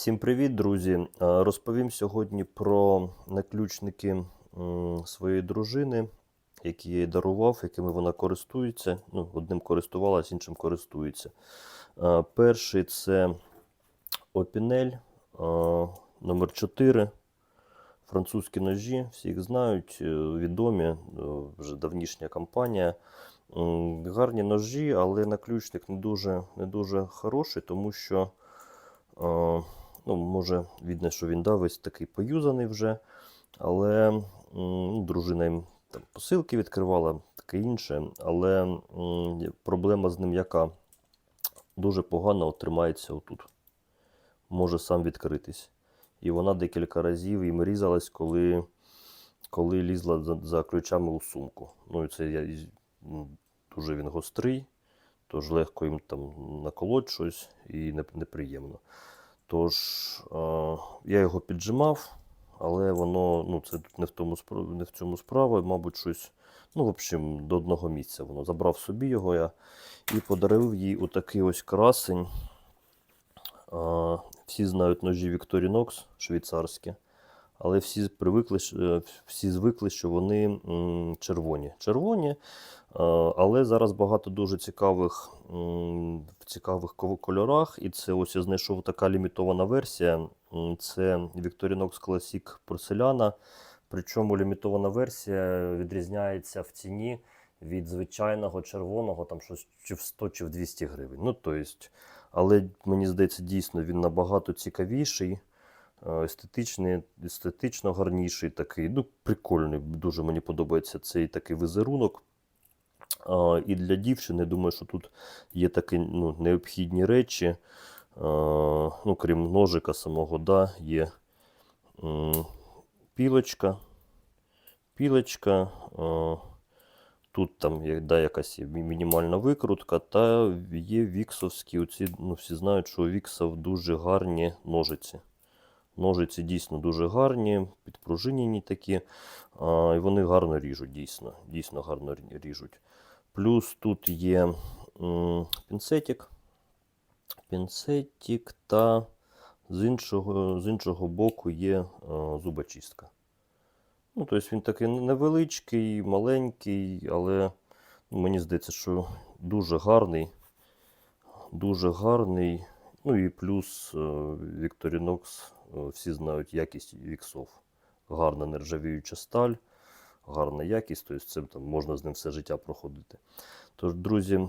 Всім привіт, друзі! Е, Розповім сьогодні про наключники своєї дружини, які я їй дарував, якими вона користується. Ну, одним користувалась, іншим користується. Е, Перший це Опінель номер 4 Французькі ножі, всі їх знають, е, відомі, вже давнішня компанія. Гарні ножі, але наключник не дуже, не дуже хороший, тому що ну, може, видно, що він да, весь такий поюзаний вже, але ну, дружина їм там, посилки відкривала, таке інше. Але проблема з ним яка? Дуже погано тримається отут. Може сам відкритись. І вона декілька разів їм різалась, коли, коли лізла за, за ключами у сумку. Ну і це я, дуже він гострий, тож легко їм там наколоть щось і не- неприємно. Тож е, я його піджимав, але воно ну, це не в, тому, не в цьому справа, мабуть, щось. Ну, в общем, до одного місця воно. Забрав собі його я і подарив їй отакий ось красень. А, всі знають ножі Victorinox швейцарські, але всі привикли, е, всі звикли, що вони червоні. Червоні, але зараз багато дуже цікавих в цікавих кольорах. І це ось я знайшов така лімітована версія. Це Victorinox Classic порцеляна. Причому лімітована версія відрізняється в ціні від звичайного червоного, там щось чи в 100, чи в 200 гривень. Ну, то але мені здається, дійсно він набагато цікавіший, е, естетичний, естетично гарніший такий. Ну, прикольний. Дуже мені подобається цей такий візерунок. І для дівчини, думаю, що тут є такі ну, необхідні речі. Ну, крім ножика самого, да, є пілочка. Пілочка. Тут там да, якась є мінімальна викрутка, та є віксовські. Оці, ну, всі знають, що у віксов дуже гарні ножиці. Ножиці дійсно дуже гарні, підпружинені такі, і вони гарно ріжуть, дійсно. Дійсно гарно ріжуть. Плюс тут є пінцетик. Пінцетик та з іншого, з іншого боку є зубочистка. Ну, тобто він такий невеличкий, маленький, але ну, мені здається, що дуже гарний. Дуже гарний. Ну і плюс Victorinox, е, всі знають якість віксов. Гарна нержавіюча сталь, гарна якість, тобто це там можна з ним все життя проходити. Тож, друзі,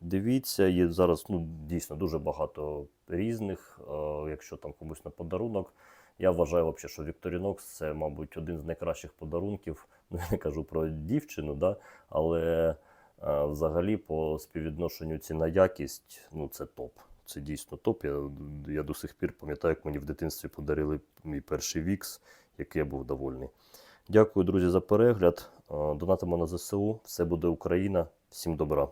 дивіться, є зараз ну, дійсно дуже багато різних. е, Якщо там комусь на подарунок, я вважаю, вообще, що Victorinox це, мабуть, один з найкращих подарунків. Ну, я не кажу про дівчину, да? але е, взагалі по співвідношенню ціна-якість, ну це топ. Це дійсно топ. Я, я до сих пір пам'ятаю, як мені в дитинстві подарили мій перший вікс, який я був довольний. Дякую, друзі, за перегляд. Е, Донатимо на ЗСУ. Все буде Україна. Всім добра.